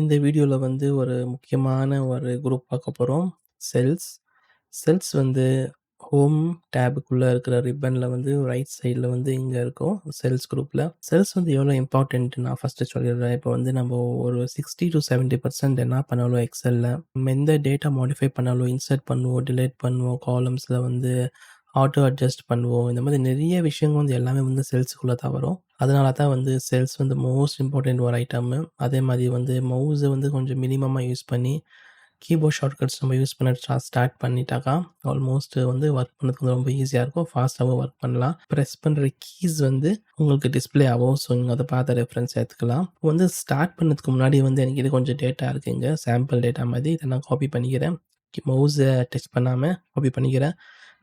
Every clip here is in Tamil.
இந்த வீடியோவில் வந்து ஒரு முக்கியமான ஒரு குரூப் பார்க்க போகிறோம் செல்ஸ். செல்ஸ் வந்து ஹோம் டேபுக்குள்ளே இருக்கிற ரிப்பனில் வந்து ரைட் சைடில் வந்து இங்கே இருக்கும். செல்ஸ் குரூப்பில் செல்ஸ் வந்து எவ்வளோ இம்பார்ட்டன்ட் நான் ஃபர்ஸ்ட்டு சொல்லிடுறேன். இப்போ வந்து நம்ம ஒரு 60-70% என்ன பண்ணாலும் எக்ஸலில் எந்த டேட்டா மாடிஃபை பண்ணாலும் இன்சர்ட் பண்ணுவோம், டிலேட் பண்ணுவோம், காலம்ஸில் வந்து ஆட்டோ அட்ஜஸ்ட் பண்ணுவோம். இந்த மாதிரி நிறைய விஷயங்கள் வந்து எல்லாமே வந்து செல்ஸுக்குள்ளே தான் வரும். அதனால தான் வந்து செல்ஸ் வந்து மோஸ்ட் இம்பார்ட்டன்ட் ஒரு ஐட்டமு. அதே மாதிரி வந்து மவுஸை வந்து கொஞ்சம் மினிமமாக யூஸ் பண்ணி, கீபோர்ட் ஷார்ட்கட்ஸ் நம்ம யூஸ் பண்ண ஸ்டார்ட் பண்ணிட்டாக்கா, ஆல்மோஸ்ட் வந்து ஒர்க் பண்ணதுக்கு ரொம்ப ஈஸியாக இருக்கும். ஃபாஸ்ட்டாகவும் ஒர்க் பண்ணலாம். ப்ரெஸ் பண்ணுற கீஸ் வந்து உங்களுக்கு டிஸ்ப்ளே ஆகும். ஸோ நீங்கள் அதை பார்த்து ரெஃபரன்ஸ் எடுத்துக்கலாம். வந்து ஸ்டார்ட் பண்ணதுக்கு முன்னாடி வந்து எனக்கு இது கொஞ்சம் டேட்டா இருக்குங்க சாம்பிள் டேட்டா மாதிரி. இதை நான் காப்பி பண்ணிக்கிறேன். மவுஸை டச் பண்ணாமல் காப்பி பண்ணிக்கிறேன்.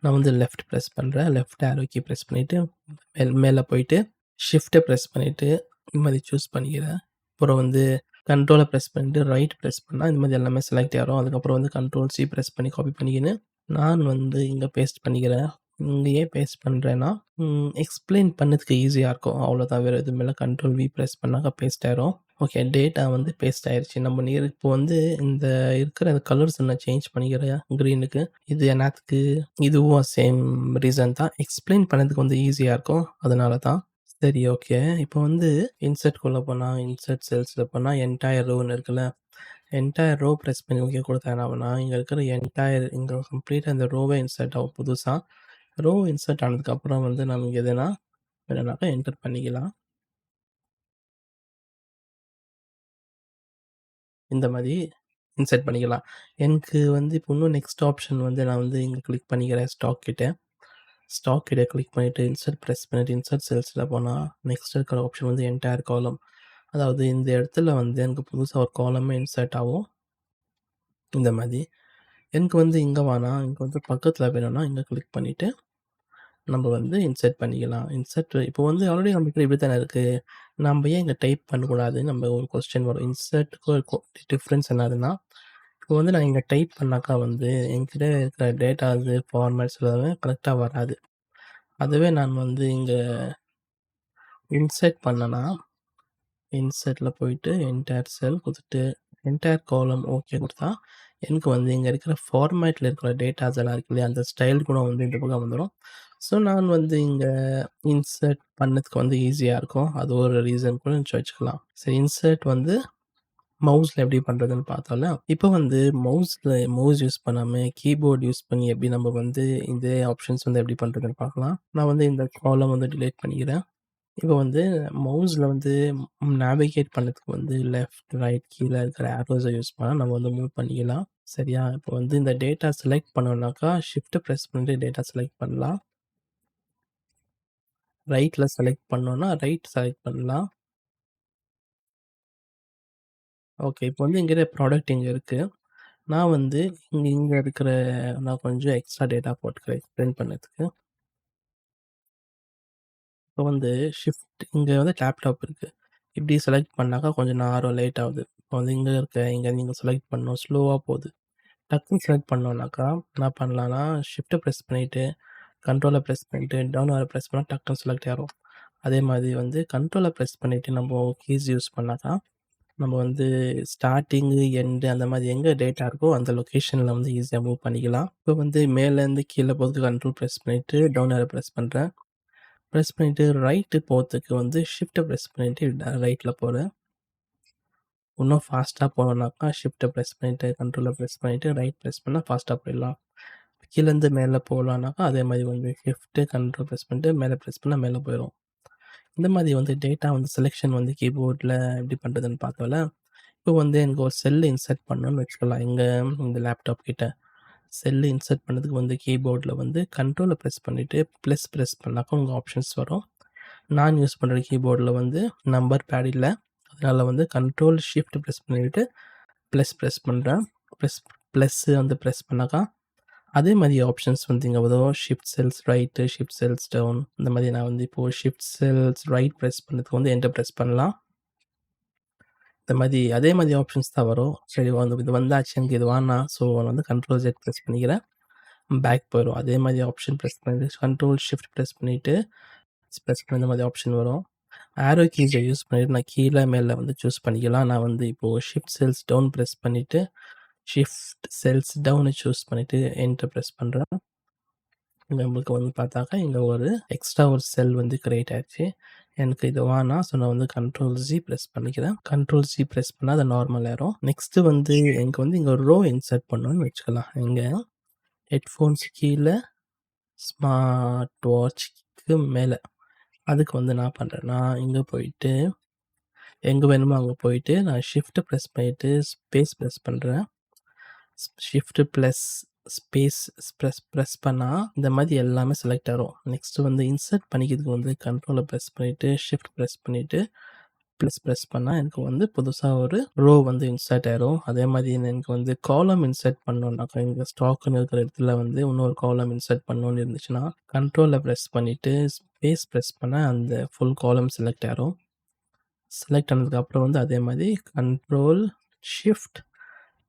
நான் வந்து லெஃப்ட் ப்ரெஸ் பண்ணுறேன் லெஃப்ட் ஆரோக்கி ப்ரெஸ் பண்ணிவிட்டு மேல் மேலே போயிட்டு, ஷிஃப்ட்டை ப்ரெஸ் பண்ணிவிட்டு இந்த மாதிரி சூஸ் பண்ணிக்கிறேன். அப்புறம் வந்து கண்ட்ரோலை ப்ரெஸ் பண்ணிவிட்டு ரைட் ப்ரெஸ் பண்ணால் இந்த மாதிரி எல்லாமே செலக்ட் ஆகிரும் அதுக்கப்புறம் வந்து கண்ட்ரோல் சி ப்ரெஸ் பண்ணி காப்பி பண்ணிக்கின்னு, நான் வந்து இங்கே பேஸ்ட் பண்ணிக்கிறேன். இங்கே ஏன் பேஸ்ட் பண்ணுறேன்னா எக்ஸ்பிளைன் எக்ஸ்ப்ளைன் பண்ணதுக்கு ஈஸியாக இருக்கும். அவ்வளோதான் வேற எதுவும் இல்லை கண்ட்ரோல் வி ப்ரெஸ் பண்ணாக்கா பேஸ்ட் ஆயிரும். ஓகே டேட்டா வந்து பேஸ்ட் ஆயிடுச்சு நம்ம நீர் இப்போ வந்து இந்த இருக்கிற கலர்ஸ் நான் சேஞ்ச் பண்ணிக்கிறேன் க்ரீனுக்கு இது என்னாத்துக்கு? இதுவும் சேம் ரீசன் தான். எக்ஸ்ப்ளைன் பண்ணதுக்கு வந்து ஈஸியாக இருக்கும். அதனால தான். சரி ஓகே. இப்போ வந்து இன்சர்ட்குள்ள போனா, இன்சர்ட் செல்ஸ்ல போனா என்டயர் ரோன்னு இருக்குல்ல. என்டயர் ரோ பிரஸ் பண்ணி ஓகே குடுத்தா என்ன ஆகும்னா, இங்க இருக்கிற என்டயர் இங்க கம்ப்ளீட்டா இந்த ரோவே இன்சர்ட் ஆகும் புதுசா. ரோ இன்சர்ட் ஆனதுக்கப்புறம் வந்து நமக்கு எதுனா வேணும்னாக்கா என்டர் பண்ணிக்கலாம். இந்த மாதிரி இன்சர்ட் பண்ணிக்கலாம். எனக்கு வந்து இப்போ இன்னும் நெக்ஸ்ட் ஆப்ஷன் வந்து நான் வந்து இங்க கிளிக் பண்ணிக்கிறேன் ஸ்டாக் கிட்ட. ஸ்டாக் கிட்ட கிளிக் பண்ணிவிட்டு இன்சர்ட் ப்ரெஸ் பண்ணிவிட்டு இன்சர்ட் செல்ஸில் போனால் நெக்ஸ்ட் இருக்கிற ஆப்ஷன் வந்து என்டயர் காலம். அதாவது இந்த இடத்துல வந்து எனக்கு புதுசாக ஒரு காலமே இன்சர்ட் ஆகும். இந்த மாதிரி. எனக்கு வந்து இங்கே வேணாம். இங்கே வந்து பக்கத்தில் வேணும்னா இங்கே கிளிக் பண்ணிவிட்டு நம்ம வந்து இன்சர்ட் பண்ணிக்கலாம். இன்சர்ட் இப்போ வந்து ஆல்ரெடி நம்மகிட்ட இப்படி தானே இருக்குது நம்ம ஏன் இங்கே டைப் பண்ணக்கூடாது? நம்ம ஒரு கொஸ்டின் வரும். இன்சர்ட்டுக்கும் இருக்கும் டிஃப்ரென்ஸ் என்னதுன்னா, இப்போ வந்து நான் இங்கே டைப் பண்ணாக்கா வந்து என்கிட்ட இருக்கிற டேட்டாஸ், ஃபார்மேட்ஸ் எல்லாமே கரெக்டாக வராது. அதுவே நான் வந்து இங்கே இன்சர்ட் பண்ணேன்னா, இன்சர்ட்டில் போயிட்டு என்டையர் செல் கொடுத்துட்டு என்டையர் காலம் ஓகே கொடுத்தா எனக்கு வந்து இங்கே இருக்கிற ஃபார்மேட்டில் இருக்கிற டேட்டாஸ் எல்லாம் இருக்கு இல்லையா? அந்த ஸ்டைல் கூட வந்து இந்த பக்கம் வந்துடும் ஸோ நான் வந்து இங்கே இன்சர்ட் பண்ணதுக்கு வந்து ஈஸியாக இருக்கும். அது ஒரு ரீசன் கூட வச்சுக்கலாம். சரி இன்சர்ட் வந்து மவுஸில் எப்படி பண்ணுறதுன்னு பார்த்தோம்ல. இப்போ வந்து மவுஸில் மவுஸ் யூஸ் பண்ணாமல் கீபோர்ட் யூஸ் பண்ணி எப்படி நம்ம வந்து இதே ஆப்ஷன்ஸ் வந்து எப்படி பண்ணுறதுன்னு பார்க்கலாம். நான் வந்து இந்த காலம் வந்து டிலேட் பண்ணிக்கிறேன். இப்போ வந்து மவுஸில் வந்து நேவிகேட் பண்ணதுக்கு வந்து லெஃப்ட், ரைட் கீழே இருக்கிற ஆரோஸை யூஸ் பண்ணால் நம்ம வந்து மூவ் பண்ணிக்கலாம். சரியா? இப்போ வந்து இந்த டேட்டா செலக்ட் பண்ணோம்னாக்கா ஷிஃப்ட்டை ப்ரெஸ் பண்ணிட்டு டேட்டா செலக்ட் பண்ணலாம். ரைட்டில் செலக்ட் பண்ணோன்னா ரைட் செலக்ட் பண்ணலாம். ஓகே. இப்போ வந்து என்கிட்ட ப்ராடக்ட் இங்க இருக்கு. நான் வந்து இங்க இங்க இருக்கிற நான் கொஞ்சம் எக்ஸ்ட்ரா டேட்டா போட்டுக்கிறேன் எக்ஸ்பிளைன் பண்ணதுக்கு. இப்போ வந்து ஷிஃப்ட் இங்க வந்து லேப்டாப் இருக்கு. இப்படி செலக்ட் பண்ணாக்கா கொஞ்சம் நேரம் லேட் ஆகுது. இப்போ வந்து இங்க இருக்க இங்க நீங்க செலக்ட் பண்ணணும். ஸ்லோவா போகுது. டக்குன்னு செலக்ட் பண்ணோம்னாக்கா, என்ன பண்ணலான்னா ஷிஃப்ட்டை ப்ரெஸ் பண்ணிட்டு, கண்ட்ரோலை ப்ரெஸ் பண்ணிட்டு, டவுன் ஆரோ ப்ரெஸ் பண்ணா டக்குன்னு செலக்ட் ஆயிரும். அதே மாதிரி வந்து கண்ட்ரோலை ப்ரெஸ் பண்ணிட்டு நம்ம கீஸ் யூஸ் பண்ணாக்கா, நம்ம வந்து ஸ்டார்டிங்கு எண்டு அந்த மாதிரி எங்கே டேட்டா இருக்கோ அந்த லொக்கேஷனில் வந்து ஈஸியாக மூவ் பண்ணிக்கலாம். இப்போ வந்து மேலேருந்து கீழே போகிறதுக்கு கண்ட்ரோல் ப்ரெஸ் பண்ணிவிட்டு டவுன் ஆரோ ப்ரெஸ் பண்ணுறேன் ப்ரெஸ் பண்ணிவிட்டு ரைட்டு போகிறதுக்கு வந்து ஷிஃப்ட்டை ப்ரெஸ் பண்ணிவிட்டு ரைட்டில் போகிறேன் இன்னும் ஃபாஸ்ட்டாக போகணுன்னாக்கா ஷிஃப்ட்டை ப்ரெஸ் பண்ணிவிட்டு கண்ட்ரோலை ப்ரெஸ் பண்ணிவிட்டு ரைட் ப்ரெஸ் பண்ணால் ஃபாஸ்ட்டாக போயிடலாம். கீழேருந்து மேலே போகலான்னாக்கா அதே மாதிரி வந்து ஷிஃப்ட்டு கண்ட்ரோல் ப்ரெஸ் பண்ணிட்டு மேலே ப்ரெஸ் பண்ணால் மேலே போயிடும் இந்த மாதிரி வந்து டேட்டா வந்து செலெக்ஷன் வந்து கீபோர்டில் எப்படி பண்ணுறதுன்னு பார்த்தோம்ல. இப்போ வந்து எனக்கு ஒரு செல்லு இன்சர்ட் பண்ணணும்னு வச்சுக்கலாம். எங்கள் இந்த லேப்டாப் கிட்ட. செல்லு இன்சர்ட் பண்ணதுக்கு வந்து கீபோர்டில் வந்து கண்ட்ரோலை ப்ரெஸ் பண்ணிவிட்டு ப்ளஸ் ப்ரெஸ் பண்ணாக்கா உங்கள் ஆப்ஷன்ஸ் வரும். நான் யூஸ் பண்ணுற கீபோர்டில் வந்து நம்பர் பேட் இல்லை அதனால் வந்து கண்ட்ரோல் ஷிஃப்ட் ப்ரெஸ் பண்ணிவிட்டு ப்ளஸ் ப்ரெஸ் பண்ணுறேன் ப்ளஸ் ப்ளஸ்ஸு வந்து ப்ரெஸ் பண்ணாக்கா, அதே மாதிரி ஆப்ஷன்ஸ் வந்து இங்கே வரும். Shift cells right shift cells down இந்த மாதிரி நான் வந்து இப்போது ஷிஃப்ட் செல்ஸ் ரைட் ப்ரெஸ் பண்ணுறதுக்கு வந்து என்டர் ப்ரெஸ் பண்ணலாம். இந்த மாதிரி அதே மாதிரி ஆப்ஷன்ஸ் தான் வரும். சரி வந்து இது வந்தாச்சு எனக்கு இது வேணாம். ஸோ நான் வந்து கண்ட்ரோல் ஜெட் ப்ரெஸ் பண்ணிக்கிறேன். பேக் போயிடும் அதே மாதிரி ஆப்ஷன் ப்ரெஸ் பண்ணிட்டு, கண்ட்ரோல் ஷிஃப்ட் ப்ரெஸ் பண்ணிவிட்டு ப்ரெஸ் பண்ணி இந்த மாதிரி ஆப்ஷன் வரும். ஆரோ கீஸை யூஸ் பண்ணிவிட்டு நான் கீழே மேலே வந்து சூஸ் பண்ணிக்கலாம் நான் வந்து இப்போது ஷிஃப்ட் செல்ஸ் டவுன் ப்ரெஸ் பண்ணிவிட்டு ஷிஃப்ட் செல்ஸ் டவுனை சூஸ் பண்ணிவிட்டு என்ட்ரு ப்ரெஸ் பண்ணுறேன் நம்மளுக்கு வந்து பார்த்தாக்கா இங்கே ஒரு எக்ஸ்ட்ரா ஒரு செல் வந்து கிரியேட் ஆயிடுச்சு எனக்கு இது வானா ஸோ நான் வந்து கண்ட்ரோல் ஜி ப்ரெஸ் பண்ணிக்கிறேன். கண்ட்ரோல் ஜி ப்ரெஸ் பண்ணால் அது நார்மல் ஆயிரும். நெக்ஸ்ட்டு வந்து எனக்கு வந்து இங்கே ஒரு ரோ இன்சர்ட் பண்ணணும்னு வச்சுக்கலாம். இங்கே ஹெட்ஃபோன்ஸ் கீழே ஸ்மார்ட் வாட்ச்க்கு மேலே. அதுக்கு வந்து நான் பண்ணுறேன் நான் இங்கே போயிட்டு எங்கே வேணுமோ அங்கே போயிட்டு நான் ஷிஃப்ட்டை ப்ரெஸ் பண்ணிவிட்டு ஸ்பேஸ் ப்ரெஸ் பண்ணுறேன் shift plus space press press பண்ணால் இந்த மாதிரி எல்லாமே செலக்ட் ஆகும் நெக்ஸ்ட்டு வந்து இன்சர்ட் பண்ணிக்கிறதுக்கு வந்து கண்ட்ரோலை ப்ரெஸ் பண்ணிவிட்டு ஷிஃப்ட் ப்ரெஸ் பண்ணிவிட்டு ப்ளஸ் ப்ரெஸ் பண்ணால் எனக்கு வந்து புதுசாக ஒரு ரோ வந்து இன்சர்ட் ஆயிரும். அதே மாதிரி எனக்கு வந்து காலம் இன்சர்ட் பண்ணணுன்னாக்கா எனக்கு ஸ்டாக்குன்னு இருக்கிற இடத்துல வந்து இன்னொரு காலம் இன்சர்ட் பண்ணணும்னு இருந்துச்சுன்னா கண்ட்ரோலை ப்ரெஸ் பண்ணிவிட்டு ஸ்பேஸ் ப்ரெஸ் பண்ணால் அந்த ஃபுல் காலம் செலக்ட் ஆயிரும். செலக்ட் ஆனதுக்கப்புறம் வந்து அதே மாதிரி கண்ட்ரோல் ஷிஃப்ட்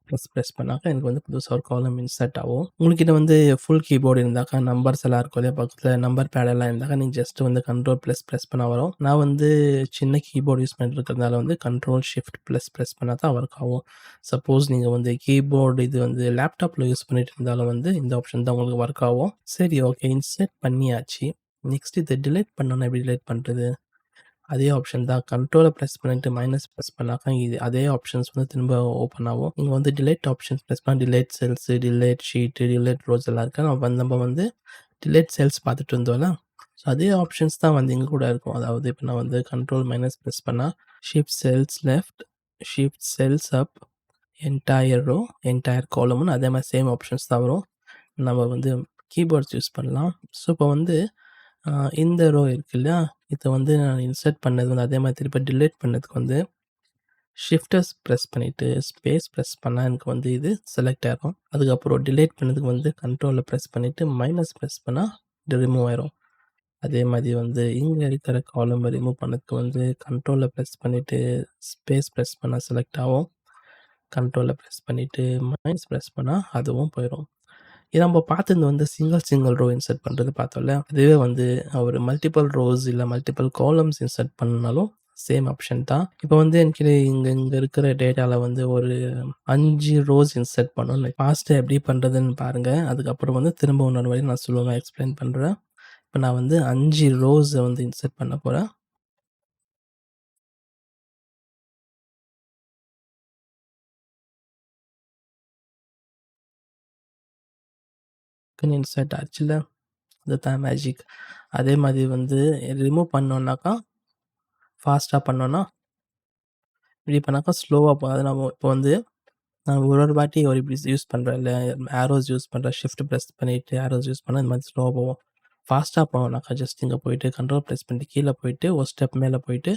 ப்ளஸ் ப்ரெஸ் பண்ணாக்கா எனக்கு வந்து புதுசாக ஒரு காலம் இன்சர்ட் ஆகும். உங்கள்கிட்ட வந்து ஃபுல் கீபோர்டு இருந்தாக்கா நம்பர்ஸ் எல்லாம் இருக்கும் இல்லையா பக்கத்தில்? நம்பர் பேடெல்லாம் இருந்தாக்கா நீங்கள் ஜஸ்ட் வந்து கண்ட்ரோல் ப்ளஸ் ப்ரெஸ் பண்ண வரும். நான் வந்து சின்ன கீபோர்டு யூஸ் பண்ணிட்டுருக்கிறதுனால வந்து கண்ட்ரோல் ஷிஃப்ட் ப்ளஸ் ப்ரெஸ் பண்ணால் தான் ஒர்க் ஆகும். சப்போஸ் நீங்கள் வந்து கீபோர்டு இது வந்து லேப்டாப்பில் யூஸ் பண்ணிட்டு இருந்தாலும் வந்து இந்த ஆப்ஷன் தான் உங்களுக்கு ஒர்க் ஆகும். சரி ஓகே இன்சர்ட் பண்ணியாச்சு. நெக்ஸ்ட் இதை டிலேட் பண்ணணும் எப்படி டிலேட் பண்ணுறது அதே ஆப்ஷன் தான். கண்ட்ரோலை ப்ரெஸ் பண்ணிட்டு மைனஸ் ப்ரெஸ் பண்ணாக்கா இது அதே ஆப்ஷன்ஸ் வந்து திரும்ப ஓப்பன் ஆகும். நீங்கள் வந்து டிலேட் ஆப்ஷன்ஸ் ப்ரெஸ் பண்ணால் delete cells delete sheet delete rows எல்லாம் இருக்கா. நம்ம வந்து நம்ம வந்து டிலேட் செல்ஸ் பார்த்துட்டு இருந்தோம்ல? ஸோ அதே ஆப்ஷன்ஸ் தான் வந்து இங்கே கூட இருக்கும். அதாவது இப்போ நான் வந்து கண்ட்ரோல் மைனஸ் ப்ரெஸ் பண்ணால் shift cells left shift cells up entire row entire காலம்னு அதே மாதிரி சேம் ஆப்ஷன்ஸ் தான் வரும். நம்ம வந்து கீபோர்ட்ஸ் யூஸ் பண்ணலாம். ஸோ இப்போ வந்து இந்த ரோ இருக்கு இல்லையா? இதை வந்து நான் இன்சர்ட் பண்ணது வந்து அதே மாதிரி திருப்பி டிலீட் பண்ணதுக்கு வந்து ஷிஃப்டர்ஸ் ப்ரெஸ் பண்ணிவிட்டு ஸ்பேஸ் ப்ரெஸ் பண்ணால் எனக்கு வந்து இது செலக்ட் ஆகும். அதுக்கப்புறம் டிலீட் பண்ணதுக்கு வந்து கண்ட்ரோலில் ப்ரெஸ் பண்ணிவிட்டு மைனஸ் ப்ரெஸ் பண்ணால் இது ரிமூவ் ஆயிரும். அதே மாதிரி வந்து இங்கே இருக்கிற காலம் ரிமூவ் பண்ணதுக்கு வந்து கண்ட்ரோலில் ப்ரெஸ் பண்ணிவிட்டு ஸ்பேஸ் ப்ரெஸ் பண்ணால் செலக்ட் ஆகும். கண்ட்ரோலில் ப்ரெஸ் பண்ணிவிட்டு மைனஸ் ப்ரெஸ் பண்ணால் அதுவும் போயிடும் நம்ம பார்த்துருந்து வந்து சிங்கிள் சிங்கிள் ரோ இன்சர்ட் பண்ணுறது பார்த்தோம்ல. அதுவே வந்து ஒரு மல்டிபிள் ரோஸ் இல்லை மல்டிபிள் காலம்ஸ் இன்சர்ட் பண்ணாலும் சேம் ஆப்ஷன் தான். இப்போ வந்து எனக்கு இங்கே இங்கே இருக்கிற டேட்டாவில் வந்து ஒரு அஞ்சு ரோஸ் இன்சர்ட் பண்ணணும். ஃபாஸ்ட்டு எப்படி பண்ணுறதுன்னு பாருங்கள் அதுக்கப்புறம் வந்து திரும்ப இன்னொரு வழி நான் சொல்லுவேன் எக்ஸ்பிளைன் பண்ணுறேன் இப்போ நான் வந்து அஞ்சு ரோஸை வந்து இன்சர்ட் பண்ண போகிறேன் இன்சர்ட் ஆச்சுல. அதுதான் மேஜிக் அதே மாதிரி வந்து ரிமூவ் பண்ணோன்னாக்கா ஃபாஸ்ட்டாக பண்ணோன்னா இப்படி பண்ணாக்கா ஸ்லோவாக போகும். அது நம்ம இப்போ வந்து நான் ஒரு ஒரு வாட்டி ஒரு இப்படி யூஸ் பண்ணுறேன் இல்லை ஆரோஸ் யூஸ் பண்ணுறேன் ஷிஃப்ட் ப்ரெஸ் பண்ணிவிட்டு ஆரோஸ் யூஸ் பண்ணால் இந்த மாதிரி ஸ்லோவாக போவோம் ஃபாஸ்ட்டாக போனோம்னாக்கா ஜஸ்ட் இங்கே போயிட்டு கண்ட்ரோல் ப்ரெஸ் பண்ணிட்டு கீழே போயிட்டு ஒரு ஸ்டெப் மேலே போயிட்டு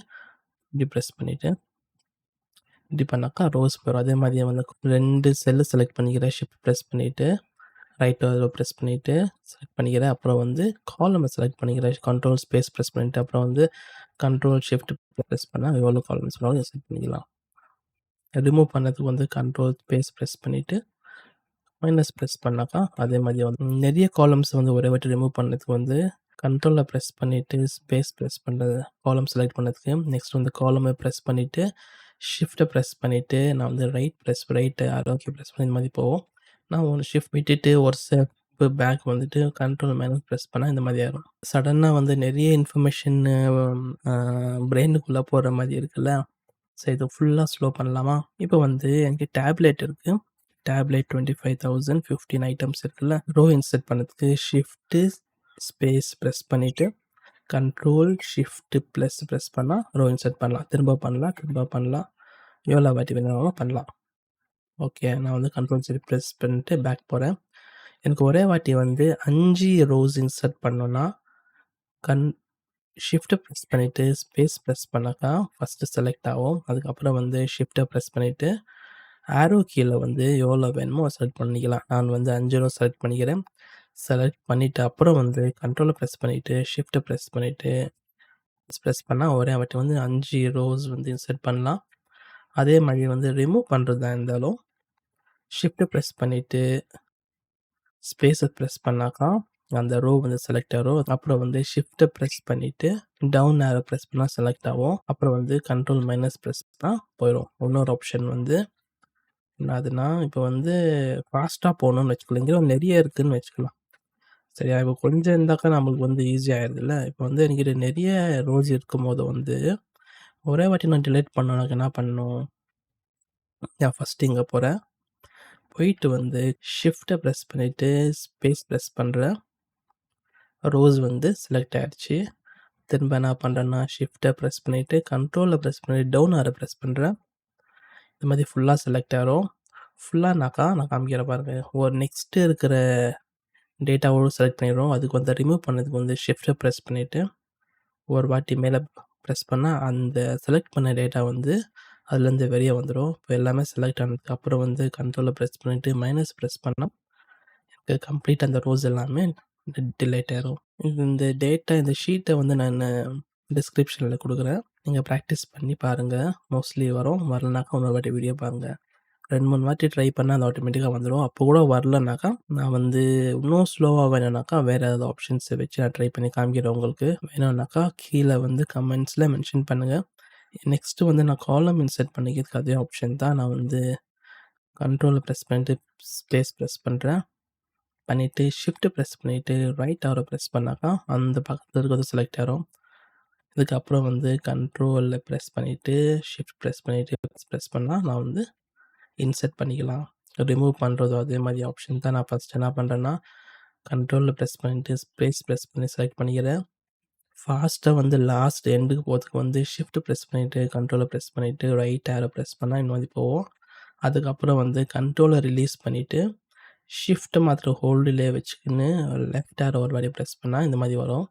இப்படி ப்ரெஸ் பண்ணிவிட்டு இப்படி பண்ணாக்கா ரோஸ் போயிடும் அதே மாதிரி வந்து ரெண்டு செல்லு செலக்ட் பண்ணிக்கிறேன் ஷிஃப்ட் ப்ரெஸ் பண்ணிவிட்டு ரைட் அதில் ப்ரெஸ் பண்ணிவிட்டு செலக்ட் பண்ணிக்கிறேன் அப்புறம் வந்து காலமை செலக்ட் பண்ணிக்கிறேன் கண்ட்ரோல் ஸ்பேஸ் ப்ரெஸ் பண்ணிவிட்டு அப்புறம் வந்து கண்ட்ரோல் ஷிஃப்ட் ப்ரெஸ் பண்ணால் எவ்வளோ காலம்ஸ் வேணாலும் செலக்ட் பண்ணிக்கலாம். ரிமூவ் பண்ணதுக்கு வந்து கண்ட்ரோல் ஸ்பேஸ் ப்ரெஸ் பண்ணிவிட்டு மைனஸ் ப்ரெஸ் பண்ணாக்கா அதே மாதிரி வந்து நிறைய காலம்ஸ் வந்து ஒரே வாட்டி ரிமூவ் பண்ணதுக்கு வந்து கண்ட்ரோலில் ப்ரெஸ் பண்ணிவிட்டு ஸ்பேஸ் ப்ரெஸ் பண்ணுறது காலம் செலக்ட் பண்ணதுக்கு நெக்ஸ்ட் வந்து காலமை ப்ரெஸ் பண்ணிவிட்டு ஷிஃப்ட்டை ப்ரெஸ் பண்ணிவிட்டு நான் வந்து right press right arrow key press பண்ணி இந்த மாதிரி போவோம். நான் ஒன்று ஷிஃப்ட் விட்டுட்டு ஒரு ஸ்டெப்பு பேக் வந்துட்டு கண்ட்ரோல் மேலே ப்ரெஸ் பண்ணால் இந்த மாதிரி ஆயிரும். சடனாக வந்து நிறைய இன்ஃபர்மேஷன் பிரெயினுக்குள்ளே போடுற மாதிரி இருக்குல்ல? ஸோ இது ஃபுல்லாக ஸ்லோ பண்ணலாமா? இப்போ வந்து எனக்கு டேப்லெட் இருக்குது tablet twenty five thousand fifteen items இருக்குல்ல? ரோ இன்சர்ட் பண்ணதுக்கு ஷிஃப்ட்டு ஸ்பேஸ் ப்ரெஸ் பண்ணிவிட்டு கண்ட்ரோல் ஷிஃப்ட்டு ப்ளஸ் ப்ரெஸ் பண்ணால் ரோ இன்சர்ட் பண்ணலாம். திரும்ப பண்ணலாம் திரும்ப பண்ணலாம். எவ்வளோ வாட்டி வேணாலும் பண்ணலாம். ஓகே நான் வந்து கண்ட்ரோல் சரி ப்ரெஸ் பண்ணிட்டு பேக் போகிறேன் எனக்கு ஒரே வாட்டி வந்து அஞ்சு ரோஸ் இன்சர்ட் பண்ணோன்னா கண் ஷிஃப்ட்டை ப்ரெஸ் பண்ணிவிட்டு ஸ்பேஸ் ப்ரெஸ் பண்ணாக்கா ஃபஸ்ட்டு செலக்ட் ஆகும். அதுக்கப்புறம் வந்து ஷிஃப்ட்டை ப்ரெஸ் பண்ணிவிட்டு ஆரோ கீழே வந்து எவ்வளோ வேணுமோ செலக்ட் பண்ணிக்கலாம். நான் வந்து அஞ்சு ரோ செலக்ட் பண்ணிக்கிறேன். செலக்ட் பண்ணிவிட்டு அப்புறம் வந்து கண்ட்ரோலை ப்ரெஸ் பண்ணிவிட்டு ஷிஃப்ட்டை ப்ரெஸ் பண்ணிவிட்டு ப்ரெஸ் பண்ணால் ஒரே வாட்டி வந்து அஞ்சு ரோஸ் வந்து இன்சர்ட் பண்ணலாம். அதே மாதிரி வந்து ரிமூவ் பண்ணுறதா இருந்தாலும் ஷிஃப்ட்டு ப்ரெஸ் பண்ணிவிட்டு ஸ்பேஸை ப்ரெஸ் பண்ணாக்கா அந்த ரோ வந்து செலக்ட் ஆகும் அப்புறம் வந்து ஷிஃப்ட்டை ப்ரெஸ் பண்ணிவிட்டு டவுன் ஏரோ ப்ரெஸ் பண்ணால் செலக்ட் ஆகும். அப்புறம் வந்து கண்ட்ரோல் மைனஸ் ப்ரெஸ் பண்ணால் போயிடும் இன்னொரு ஆப்ஷன் வந்து அதுனா இப்போ வந்து ஃபாஸ்ட்டாக போகணும்னு வச்சுக்கலாம் நிறைய இருக்குதுன்னு வச்சுக்கலாம். சரியா? இப்போ கொஞ்சம் இருந்தாக்கா நம்மளுக்கு வந்து ஈஸி ஆயிடுதுல்ல இப்போ வந்து என்கிட்ட நிறைய ரோஸ் இருக்கும்போது வந்து ஒரே வாட்டி நான் டிலேட் பண்ணணும் என்ன பண்ணணும் நான் ஃபஸ்ட்டு இங்கே போகிறேன் போயிட்டு வந்து ஷிஃப்ட்டை ப்ரெஸ் பண்ணிவிட்டு ஸ்பேஸ் ப்ரெஸ் பண்ணுறேன் ரோஸ் வந்து செலக்ட் ஆகிடுச்சு திரும்ப என்ன பண்ணுறேன்னா ஷிஃப்ட்டை ப்ரெஸ் பண்ணிவிட்டு கண்ட்ரோலில் ப்ரெஸ் பண்ணிவிட்டு டவுன் ஆரை ப்ரெஸ் பண்ணுறேன் இந்த மாதிரி ஃபுல்லாக செலக்ட் ஆகிரும் ஃபுல்லாகனாக்கா நான் காமிக்கிற பாருங்கள் ஒரு நெக்ஸ்ட்டு இருக்கிற டேட்டாவோடு செலக்ட் பண்ணிடுறோம். அதுக்கு வந்து ரிமூவ் பண்ணதுக்கு வந்து ஷிஃப்ட்டை ப்ரெஸ் பண்ணிவிட்டு ஒரு வாட்டி மேலே ப்ரெஸ் பண்ணால் அந்த செலக்ட் பண்ண டேட்டா வந்து அதுலேருந்து வெளியே வந்துடும் இப்போ எல்லாமே செலக்ட் ஆனதுக்கு அப்புறம் வந்து கண்ட்ரோலில் ப்ரெஸ் பண்ணிவிட்டு மைனஸ் ப்ரெஸ் பண்ணால் எனக்கு கம்ப்ளீட் அந்த ரோஸ் எல்லாமே டிலேட் ஆயிரும். இந்த டேட்டா இந்த ஷீட்டை வந்து நான் டிஸ்கிரிப்ஷனில் கொடுக்குறேன். நீங்கள் ப்ராக்டிஸ் பண்ணி பாருங்கள் மோஸ்ட்லி வரும். வரலனாக்கா இன்னொரு வாட்டி வீடியோ பாருங்கள் ரெண்டு மூணு வாட்டி ட்ரை பண்ணால் அது ஆட்டோமேட்டிக்காக வந்துடும் அப்போ கூட வரலனாக்கா நான் வந்து இன்னும் ஸ்லோவாக வேணும்னாக்கா வேறு ஏதாவது ஆப்ஷன்ஸை வச்சு நான் ட்ரை பண்ணி காமிக்கிறேன் உங்களுக்கு. வேணும்னாக்கா கீழே வந்து கமெண்ட்ஸில் மென்ஷன் பண்ணுங்கள் நெக்ஸ்ட்டு வந்து நான் காலம் இன்செர்ட் பண்ணிக்கிறதுக்கு அதே ஆப்ஷன் தான். நான் வந்து கண்ட்ரோலை ப்ரெஸ் பண்ணிட்டு ஸ்பேஸ் ப்ரெஸ் பண்ணுறேன் பண்ணிவிட்டு ஷிஃப்ட்டு ப்ரெஸ் பண்ணிவிட்டு ரைட் அவரை ப்ரெஸ் பண்ணாக்கா அந்த பக்கத்தில் இருக்கிறது செலக்ட் ஆகும் இதுக்கப்புறம் வந்து கண்ட்ரோலில் ப்ரெஸ் பண்ணிவிட்டு ஷிஃப்ட் ப்ரெஸ் பண்ணிவிட்டு ப்ரெஸ் பண்ணால் நான் வந்து இன்செர்ட் பண்ணிக்கலாம். ரிமூவ் பண்ணுறதோ அதே மாதிரி ஆப்ஷன் தான். நான் ஃபஸ்ட் என்ன பண்ணுறேன்னா கண்ட்ரோலில் ப்ரெஸ் பண்ணிவிட்டு ஸ்பேஸ் ப்ரெஸ் பண்ணி செலக்ட் பண்ணிக்கிறேன். ஃபாஸ்ட்டாக வந்து லாஸ்ட் எண்டுக்கு போகிறதுக்கு வந்து ஷிஃப்ட் ப்ரெஸ் பண்ணிவிட்டு கண்ட்ரோலை ப்ரெஸ் பண்ணிவிட்டு ரைட் ஏரை ப்ரெஸ் பண்ணால் இந்த மாதிரி போவோம் அதுக்கப்புறம் வந்து கண்ட்ரோலை ரிலீஸ் பண்ணிவிட்டு ஷிஃப்ட்டை மாத்திரம் ஹோல்டிலே வச்சுக்கின்னு லெஃப்ட் ஏரை ஒரு மாதிரி ப்ரெஸ் பண்ணால் இந்த மாதிரி வரும்.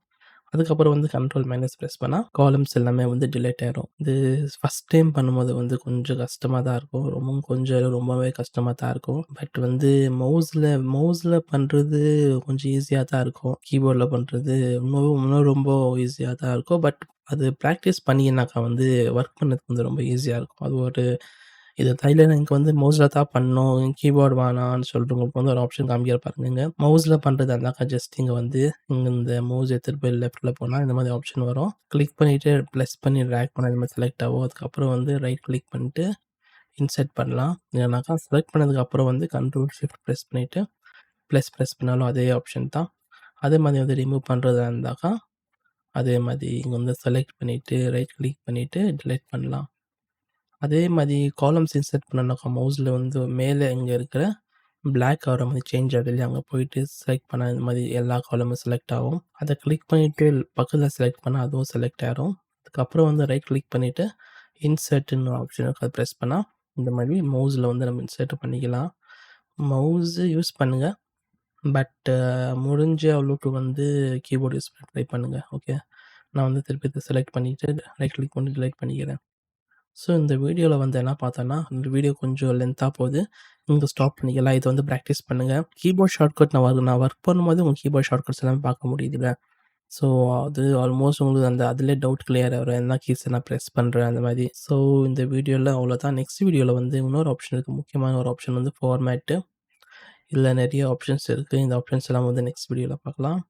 அதுக்கப்புறம் வந்து கண்ட்ரோல் மைனஸ் ப்ரெஸ் பண்ணால் காலம்ஸ் எல்லாமே வந்து டிலேட் ஆயிரும். இது ஃபஸ்ட் டைம் பண்ணும்போது வந்து கொஞ்சம் கஷ்டமாக தான் இருக்கும். ரொம்ப கொஞ்சம் ரொம்பவே கஷ்டமாக தான் இருக்கும். பட் வந்து மவுஸில் மவுஸில் பண்ணுறது கொஞ்சம் ஈஸியாக தான் இருக்கும். கீபோர்டில் பண்ணுறது இன்னும் இன்னும் ரொம்ப ஈஸியாக தான் இருக்கும். பட் அது ப்ராக்டிஸ் பண்ணினாக்கா வந்து ஒர்க் பண்ணதுக்கு வந்து ரொம்ப ஈஸியாக இருக்கும். அது ஒரு இது தையில் எனக்கு வந்து மவுஸில் தான் பண்ணணும். கீபோர்டு வேணான்னு சொல்கிறவங்களுக்கு வந்து ஒரு ஆப்ஷன் காமிக்கிற பாருங்க மவுஸில் பண்ணுறது இருந்தாக்கா ஜஸ்ட் இங்கே வந்து இங்கே இந்த மவுஸ் எடுத்துகிட்டு போய் லெஃப்ட்டில் போனால் இந்த மாதிரி ஆப்ஷன் வரும். கிளிக் பண்ணிவிட்டு ப்ளஸ் பண்ணி ட்ராக் பண்ண இந்த மாதிரி செலக்ட் ஆகும். அதுக்கப்புறம் வந்து ரைட் கிளிக் பண்ணிட்டு இன்செர்ட் பண்ணலாம். இல்லைனாக்கா செலக்ட் பண்ணதுக்கப்புறம் வந்து கண்ட்ரோல் ஷிஃப்ட் ப்ரெஸ் பண்ணிவிட்டு ப்ளஸ் ப்ரெஸ் பண்ணாலும் அதே ஆப்ஷன் தான். அதே மாதிரி வந்து ரிமூவ் பண்ணுறதா இருந்தாக்கா அதே மாதிரி இங்கே வந்து செலக்ட் பண்ணிவிட்டு ரைட் கிளிக் பண்ணிவிட்டு டிலீட் பண்ணலாம். அதே மாதிரி காலம்ஸ் இன்சர்ட் பண்ணனாக்கா மவுஸில் வந்து மேலே இங்கே இருக்கிற பிளாக் ஆகிற மாதிரி சேஞ்ச் ஆகுது. இல்லையா அங்கே போயிட்டு செலக்ட் பண்ண இந்த மாதிரி எல்லா காலமும் செலக்ட் ஆகும். அதை கிளிக் பண்ணிவிட்டு பக்கத்தில் செலக்ட் பண்ணால் அதுவும் செலக்ட் ஆகிடும் அதுக்கப்புறம் வந்து ரைட் கிளிக் பண்ணிவிட்டு இன்சர்ட்னு ஆப்ஷன் அதை ப்ரெஸ் பண்ணால் இந்த மாதிரி மவுஸில் வந்து நம்ம இன்சர்ட் பண்ணிக்கலாம். மவுஸு யூஸ் பண்ணுங்கள் பட் முடிஞ்ச அளவுக்கு வந்து கீபோர்டு யூஸ் பண்ணி ட்ரை பண்ணுங்கள் ஓகே நான் வந்து திருப்பி செலக்ட் பண்ணிவிட்டு ரைட் கிளிக் பண்ணி டிலைட் பண்ணிக்கிறேன். ஸோ இந்த வீடியோவில் வந்து என்ன பார்த்தோன்னா இந்த வீடியோ கொஞ்சம் லென்த்தாக போகுது. நீங்கள் ஸ்டாப் பண்ணிக்கலாம். இதை வந்து ப்ராக்டிஸ் பண்ணுங்கள் கீபோர்ட் ஷார்ட்கட் நான் ஒர்க் நான் ஒர்க் பண்ணும்போது உங்கள் கீபோர்ட் ஷார்ட்கட்ஸ் எல்லாமே பார்க்க முடியுதுல்ல. ஸோ அது ஆல்மோஸ்ட் உங்களுக்கு அந்த அதிலே டவுட் கிளியர் ஆகிற என்ன கீஸ் நான் ப்ரெஸ் பண்ணுறேன் அந்த மாதிரி. ஸோ இந்த வீடியோவில் அவ்வளோதான் நெக்ஸ்ட் வீடியோவில் வந்து இன்னொரு ஆப்ஷன் இருக்குது முக்கியமான ஒரு ஆப்ஷன் வந்து ஃபார்மேட்டு இதில் நிறைய ஆப்ஷன்ஸ் இருக்குது இந்த ஆப்ஷன்ஸ் எல்லாம் வந்து நெக்ஸ்ட் வீடியோவில் பார்க்கலாம்.